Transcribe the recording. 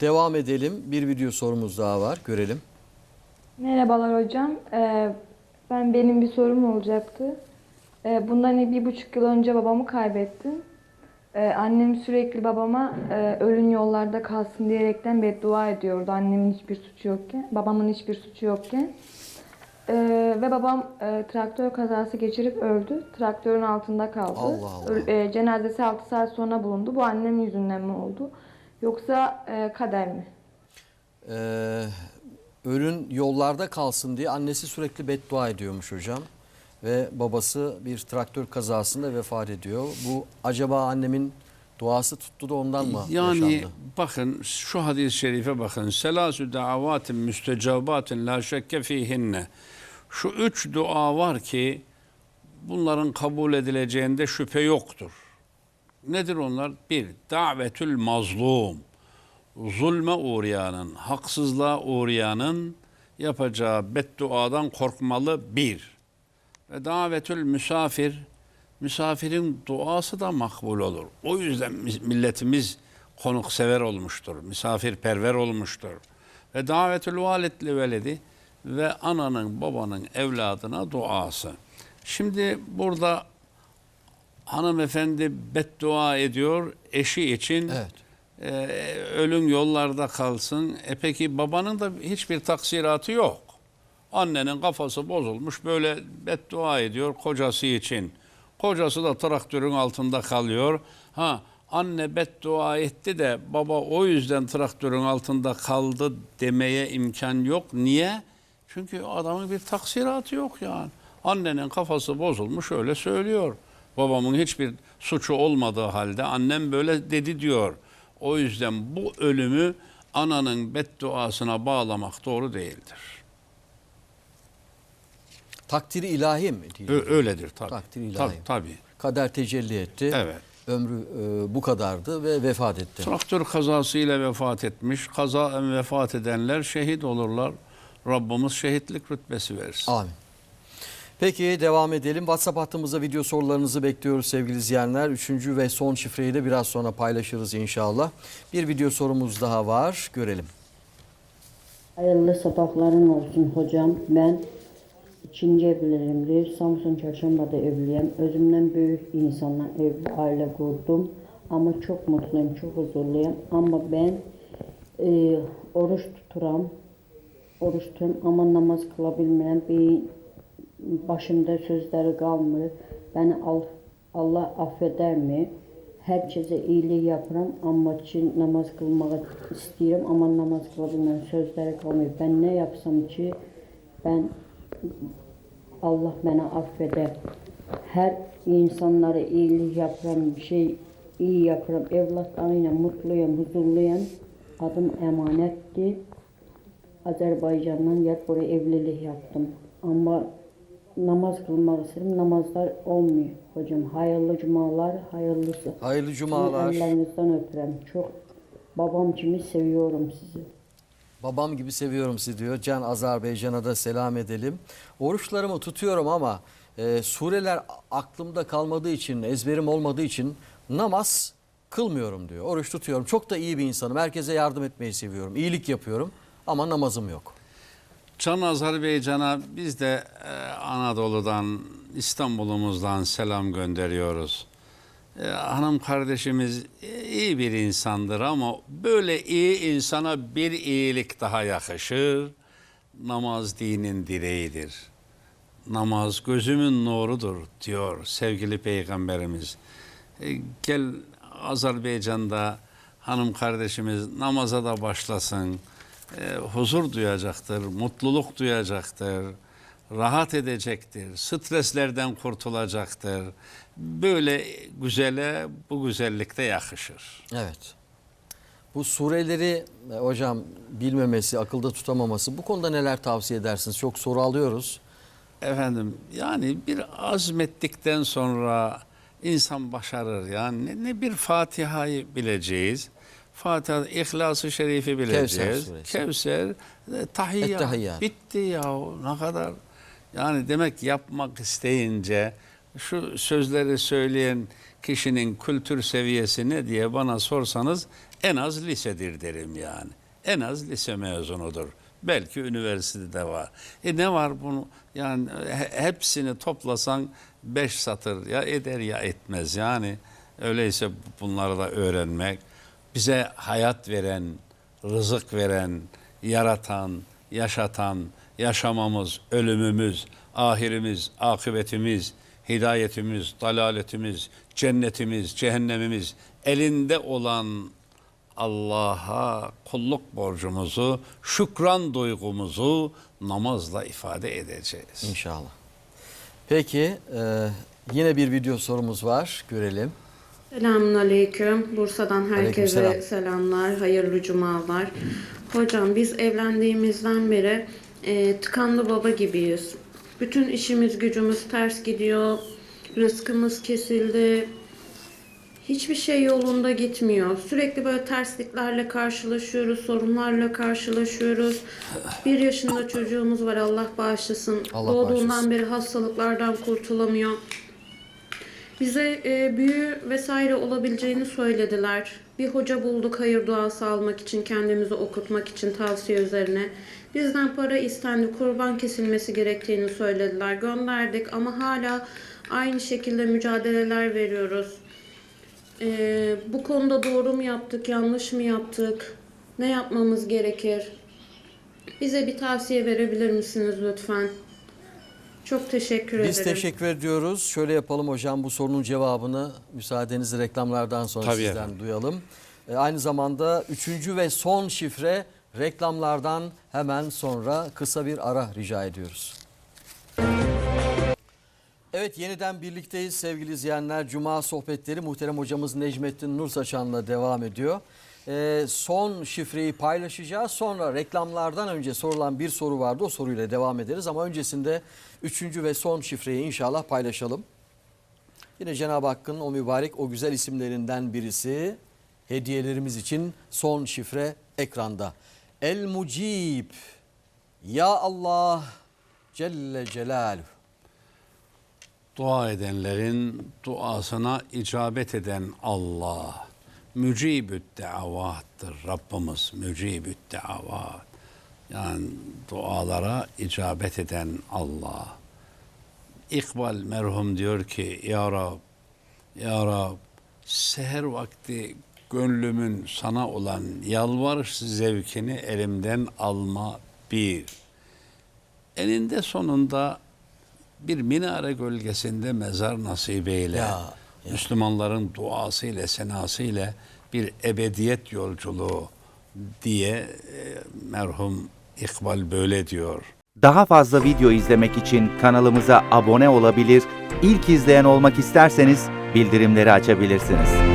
Devam edelim. Bir video sorumuz daha var. Görelim. Merhabalar hocam. Ee, ben benim bir sorum olacaktı. Ee, bundan bir buçuk yıl önce babamı kaybettim. Ee, annem sürekli babama e, ölün yollarda kalsın diyerekten beddua ediyordu. Annemin hiçbir suçu yokken, babamın hiçbir suçu yokken. Ee, ve babam e, traktör kazası geçirip öldü. Traktörün altında kaldı. Allah Allah. E, cenazesi 6 saat sonra bulundu. Bu annem yüzünden mi oldu? Yoksa e, kader mi? Ee, ölün yollarda kalsın diye annesi sürekli beddua ediyormuş hocam. Ve babası bir traktör kazasında vefat ediyor. Bu acaba annemin duası tuttu da ondan mı Yani yaşandı? bakın şu hadis-i şerife bakın. Selasü davatin müstecabatin la şekke fihinne. Şu üç dua var ki bunların kabul edileceğinde şüphe yoktur. Nedir onlar? Bir, davetül mazlum. Zulme uğrayanın, haksızlığa uğrayanın yapacağı bedduadan korkmalı bir. Ve davetül misafir, misafirin duası da makbul olur. O yüzden mi- milletimiz konuksever olmuştur, misafirperver olmuştur. Ve davetül validli veledi ve ananın babanın evladına duası. Şimdi burada hanımefendi beddua ediyor eşi için. Evet. Ee, ölüm yollarda kalsın. E peki babanın da hiçbir taksiratı yok. Annenin kafası bozulmuş böyle beddua ediyor kocası için. Kocası da traktörün altında kalıyor. Ha anne beddua etti de baba o yüzden traktörün altında kaldı demeye imkan yok. Niye? Çünkü adamın bir taksiratı yok yani. Annenin kafası bozulmuş öyle söylüyor. Babamın hiçbir suçu olmadığı halde annem böyle dedi diyor. O yüzden bu ölümü ananın bedduasına bağlamak doğru değildir. Takdiri ilahi mi? Ö- öyledir tabii. Takdir ilahi. Tabii, tabii. Kader tecelli etti. Evet. Ömrü e, bu kadardı ve vefat etti. Traktör kazasıyla vefat etmiş. Kaza vefat edenler şehit olurlar. Rabbimiz şehitlik rütbesi versin. Amin. Peki devam edelim. WhatsApp hattımıza video sorularınızı bekliyoruz sevgili izleyenler. Üçüncü ve son şifreyi de biraz sonra paylaşırız inşallah. Bir video sorumuz daha var. Görelim. Hayırlı sabahların olsun hocam. Ben ikinci evlilerimdir. Samsun Çarşamba'da evliyim. Özümden büyük insanla ev aile kurdum. Ama çok mutluyum, çok huzurluyum. Ama ben e, oruç tuturam. Oruç tuturam ama namaz kılabilmirəm. Bir başımda sözləri qalmır. Bəni al, Allah affedermi? Herkese iyilik yapıram ama ki namaz kılmağı istiyorum ama namaz kılabilmem sözleri kalmıyor. Ben ne yapsam ki ben Allah beni affeder. Her insanlara iyilik yapıram, bir şey iyi yapıram. Evlatlarıyla mutluyum, huzurluyum. Adım emanetti. Azerbaycan'dan gelip buraya evlilik yaptım. Ama namaz istedim. Namazlar olmuyor hocam. Hayırlı cumalar, hayırlısı. Hayırlı Sizin cumalar. ellerinizden öpürəm. Çok babam kimi seviyorum sizi. Babam gibi seviyorum sizi diyor. Can Azerbaycan'a da selam edelim. Oruçlarımı tutuyorum ama e, sureler aklımda kalmadığı için, ezberim olmadığı için namaz kılmıyorum diyor. Oruç tutuyorum. Çok da iyi bir insanım. Herkese yardım etmeyi seviyorum. İyilik yapıyorum ama namazım yok. Can Azerbaycan'a biz de e, Anadolu'dan, İstanbul'umuzdan selam gönderiyoruz. E, hanım kardeşimiz iyi bir insandır ama böyle iyi insana bir iyilik daha yakışır. Namaz dinin direğidir. Namaz gözümün nurudur diyor sevgili peygamberimiz. E, gel Azerbaycan'da hanım kardeşimiz namaza da başlasın. E, huzur duyacaktır, mutluluk duyacaktır, rahat edecektir, streslerden kurtulacaktır. Böyle güzele bu güzellikte yakışır. Evet. Bu sureleri e, hocam bilmemesi, akılda tutamaması bu konuda neler tavsiye edersiniz? Çok soru alıyoruz. Efendim yani bir azmettikten sonra insan başarır. Yani ne, ne bir Fatiha'yı bileceğiz. Fatiha, İhlas-ı Şerif'i bileceğiz. suresi. Kevser, e. Ettehiyyat. Bitti ya ne kadar. Yani demek yapmak isteyince şu sözleri söyleyen kişinin kültür seviyesi ne diye bana sorsanız En az lisedir derim yani. En az lise mezunudur. Belki üniversitede var. E ne var bunu? Yani he- hepsini toplasan beş satır ya eder ya etmez. Yani öyleyse bunları da öğrenmek. Bize hayat veren, rızık veren, yaratan, yaşatan, yaşamamız, ölümümüz, ahirimiz, akıbetimiz, hidayetimiz, dalaletimiz, cennetimiz, cehennemimiz elinde olan Allah'a kulluk borcumuzu, şükran duygumuzu namazla ifade edeceğiz. İnşallah. Peki e, yine bir video sorumuz var. Görelim. Selamun Aleyküm. Bursa'dan herkese Aleykümselam. selamlar, hayırlı cumalar. Hocam biz evlendiğimizden beri e, tıkanlı baba gibiyiz. Bütün işimiz gücümüz ters gidiyor. Rızkımız kesildi. Hiçbir şey yolunda gitmiyor. Sürekli böyle tersliklerle karşılaşıyoruz, sorunlarla karşılaşıyoruz. Bir yaşında çocuğumuz var Allah bağışlasın. Allah Doğduğundan bağışlasın. beri hastalıklardan kurtulamıyor. Bize e, büyü vesaire olabileceğini söylediler. Bir hoca bulduk hayır duası almak için, kendimizi okutmak için tavsiye üzerine. Bizden para istendi, kurban kesilmesi gerektiğini söylediler. Gönderdik ama hala aynı şekilde mücadeleler veriyoruz. E, bu konuda doğru mu yaptık, yanlış mı yaptık? Ne yapmamız gerekir? Bize bir tavsiye verebilir misiniz lütfen? Çok teşekkür Biz ederim. teşekkür ediyoruz. Şöyle yapalım hocam bu sorunun cevabını müsaadenizle reklamlardan sonra Tabii sizden efendim. duyalım. E, aynı zamanda üçüncü ve son şifre reklamlardan hemen sonra kısa bir ara rica ediyoruz. Evet yeniden birlikteyiz sevgili izleyenler. Cuma sohbetleri muhterem hocamız Necmettin Nursaçan'la devam ediyor. Ee, son şifreyi paylaşacağız. Sonra reklamlardan önce sorulan bir soru vardı. O soruyla devam ederiz. Ama öncesinde üçüncü ve son şifreyi inşallah paylaşalım. Yine Cenab-ı Hakk'ın o mübarek o güzel isimlerinden birisi hediyelerimiz için son şifre ekranda. El Mucib Ya Allah Celle Celaluhu Dua edenlerin duasına icabet eden Allah. Mücibü't davattır Rabbimiz. Mücibü't davat. Yani dualara icabet eden Allah. İkbal merhum diyor ki Ya Rab, Ya Rab seher vakti gönlümün sana olan yalvarış zevkini elimden alma bir. Eninde sonunda bir minare gölgesinde mezar nasip eyle. Ya. Müslümanların duası ile, senası ile bir ebediyet yolculuğu diye e, merhum İkbal böyle diyor. Daha fazla video izlemek için kanalımıza abone olabilir, ilk izleyen olmak isterseniz bildirimleri açabilirsiniz.